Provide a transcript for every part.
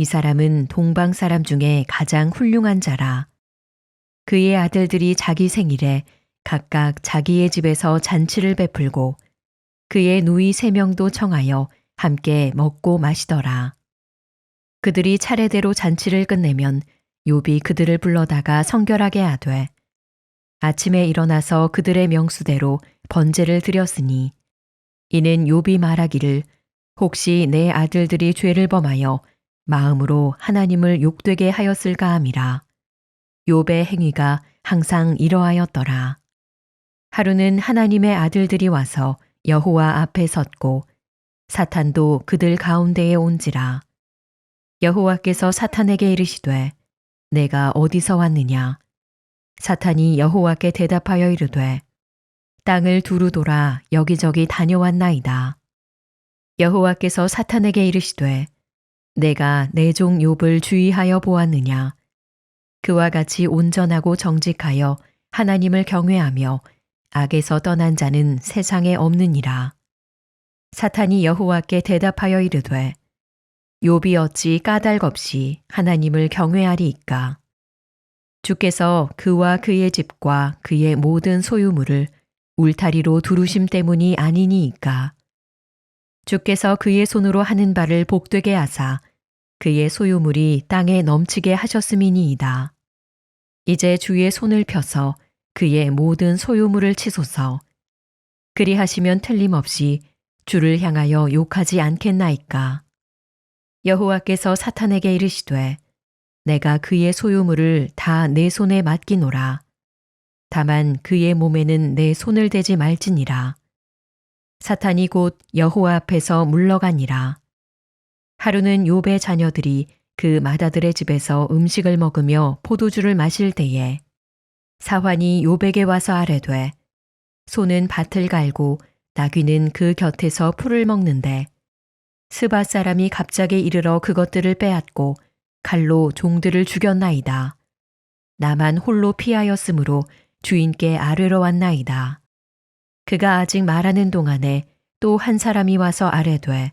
이 사람은 동방 사람 중에 가장 훌륭한 자라. 그의 아들들이 자기 생일에 각각 자기의 집에서 잔치를 베풀고 그의 누이 세 명도 청하여 함께 먹고 마시더라. 그들이 차례대로 잔치를 끝내면 욥이 그들을 불러다가 성결하게 하되 아침에 일어나서 그들의 명수대로 번제를 드렸으니 이는 욥이 말하기를 혹시 내 아들들이 죄를 범하여 마음으로 하나님을 욕되게 하였을까 함이라. 욥의 행위가 항상 이러하였더라. 하루는 하나님의 아들들이 와서 여호와 앞에 섰고 사탄도 그들 가운데에 온지라. 여호와께서 사탄에게 이르시되 내가 어디서 왔느냐? 사탄이 여호와께 대답하여 이르되 땅을 두루 돌아 여기저기 다녀왔나이다. 여호와께서 사탄에게 이르시되 내가 내 종 욥을 주의하여 보았느냐? 그와 같이 온전하고 정직하여 하나님을 경외하며 악에서 떠난 자는 세상에 없느니라. 사탄이 여호와께 대답하여 이르되 욥이 어찌 까닭 없이 하나님을 경외하리이까? 주께서 그와 그의 집과 그의 모든 소유물을 울타리로 두루심 때문이 아니니이까? 주께서 그의 손으로 하는 바를 복되게 하사 그의 소유물이 땅에 넘치게 하셨음이니이다. 이제 주의 손을 펴서 그의 모든 소유물을 치소서. 그리하시면 틀림없이 주를 향하여 욕하지 않겠나이까. 여호와께서 사탄에게 이르시되 내가 그의 소유물을 다 내 손에 맡기노라. 다만 그의 몸에는 내 손을 대지 말지니라. 사탄이 곧 여호와 앞에서 물러가니라. 하루는 욥의 자녀들이 그 마다들의 집에서 음식을 먹으며 포도주를 마실 때에 사환이 욥에게 와서 아뢰되 소는 밭을 갈고 나귀는 그 곁에서 풀을 먹는데 스바 사람이 갑자기 이르러 그것들을 빼앗고 칼로 종들을 죽였나이다. 나만 홀로 피하였으므로 주인께 아뢰러 왔나이다. 그가 아직 말하는 동안에 또 한 사람이 와서 아뢰되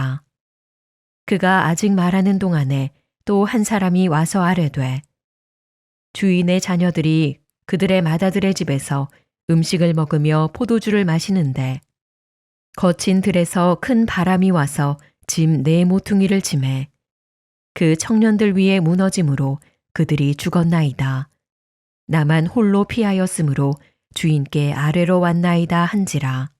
그가 아직 말하는 동안에 또 한 사람이 와서 아뢰되 주인의 자녀들이 그들의 마다들의 집에서 음식을 먹으며 포도주를 마시는데 거친 들에서 큰 바람이 와서 짐 네 모퉁이를 짐해 그 청년들 위에 무너짐으로 그들이 죽었나이다. 나만 홀로 피하였으므로 주인께 아래로 왔나이다 한지라.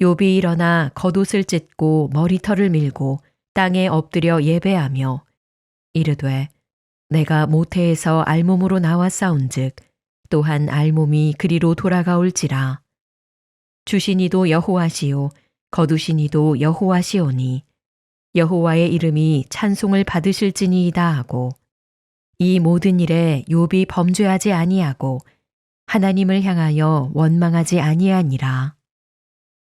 욥이 일어나 겉옷을 찢고 머리털을 밀고 땅에 엎드려 예배하며 이르되 내가 모태에서 알몸으로 나왔사온즉 또한 알몸이 그리로 돌아가올지라. 주신이도 여호와시요 거두신이도 여호와시오니 여호와의 이름이 찬송을 받으실지니이다 하고 이 모든 일에 욥이 범죄하지 아니하고 하나님을 향하여 원망하지 아니하니라.